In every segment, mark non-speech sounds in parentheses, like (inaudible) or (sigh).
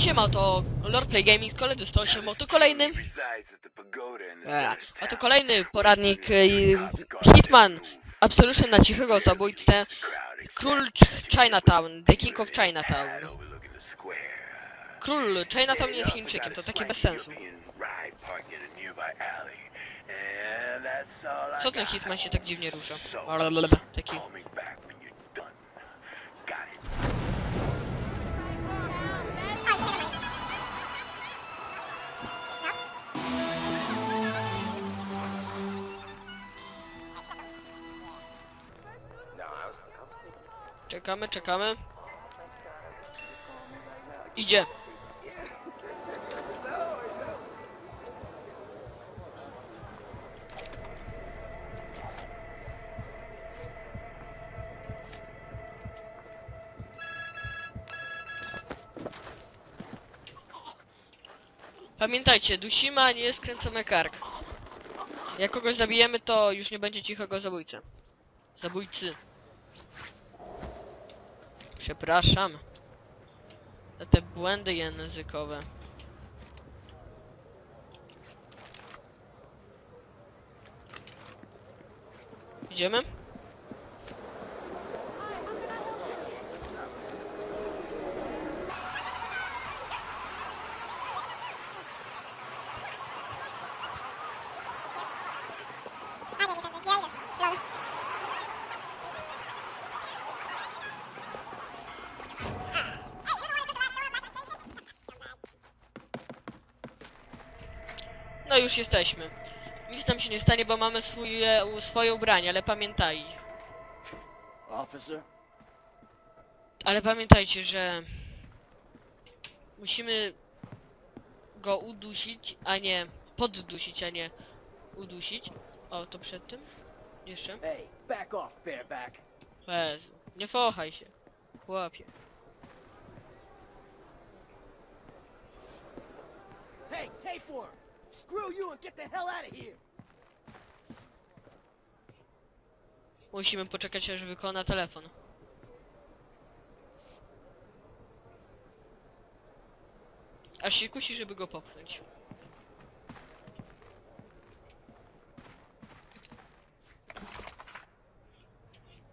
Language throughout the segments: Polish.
Siema, to Lord Play Gaming, kolejny 108, oto kolejny... E, oto kolejny poradnik e, Hitman Absolution na cichego zabójcę Król Ch- Chinatown, The King of Chinatown. Król Chinatown jest Chińczykiem, to takie bez sensu. Co ten Hitman się tak dziwnie rusza? Taki... Czekamy, czekamy. Idzie. Pamiętajcie, dusimy, a nie skręcamy kark. Jak kogoś zabijemy, to już nie będzie cichego zabójcy. Zabójcy. Przepraszam. Za te błędy językowe. Idziemy? No już jesteśmy. Nic nam się nie stanie, bo mamy swoje, swoje ubranie, ale pamiętaj. Officer? Ale pamiętajcie, że musimy go udusić, a nie poddusić, a nie udusić. O, to przed tym? Jeszcze? Hey, back off, bareback. Jezu, nie fochaj się. Chłopie. Hey, tapeworm! Musimy poczekać, aż wykona telefon. Aż się kusi, żeby go popchnąć.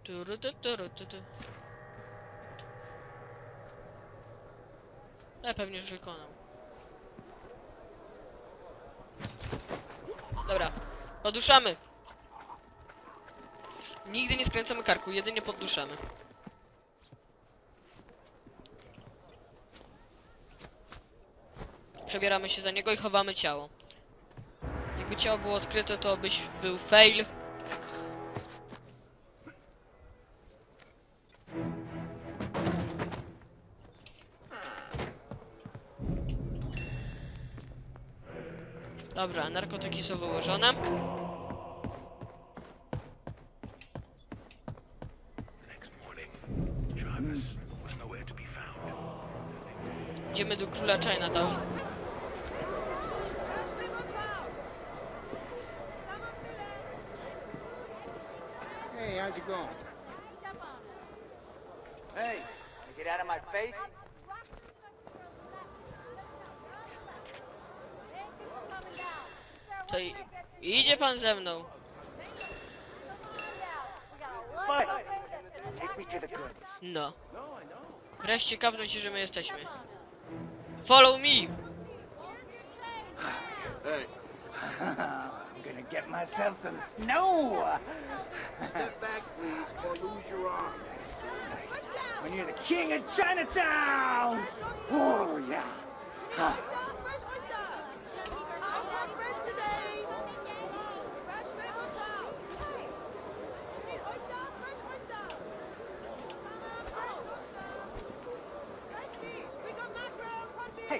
Turututurututu. Ja pewnie już wykonał. Dobra, poduszamy. Nigdy nie skręcamy karku, jedynie podduszamy. Przebieramy się za niego i chowamy ciało. Jakby ciało było odkryte, to byś był fail. Dobra, narkotyki są wyłożone. Idziemy do króla Chinatown. Hey, how's it going? Hey, get out of my face? To i- idzie pan ze mną. Fight! Take me to the goods. No. Wreszcie kapnął się, że my jesteśmy. Follow me! I'm gonna get myself some snow! Step back, please, or lose your arm. When you're the king of Chinatown! Oh, yeah! Fresh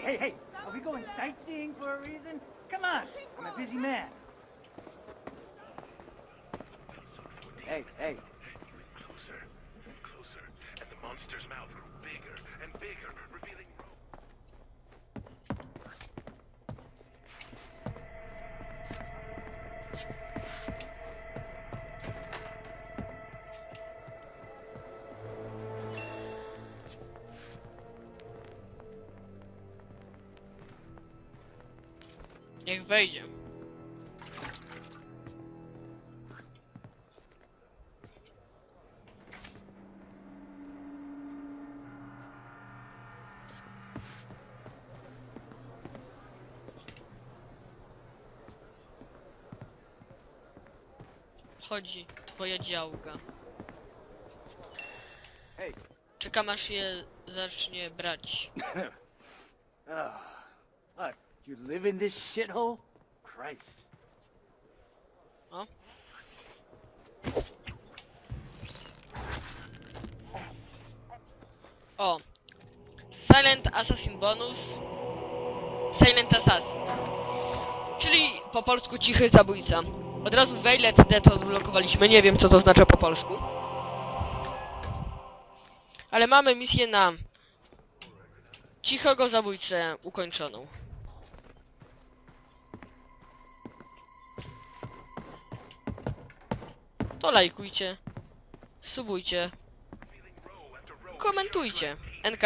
Hey, hey! Are we going sightseeing for a reason? Come on! I'm a busy man. Hey, hey! Niech wejdzie. Chodzi twoja działka. Hey. Czekam aż je zacznie brać. (laughs) What? You live in this shithole? Christ. O. O. Silent Assassin bonus. Silent Assassin. Czyli po polsku cichy zabójca. Od razu Violet Death odblokowaliśmy, nie wiem co to oznacza po polsku. Ale mamy misję na cichego zabójcę ukończoną. To lajkujcie, subujcie, komentujcie. NK.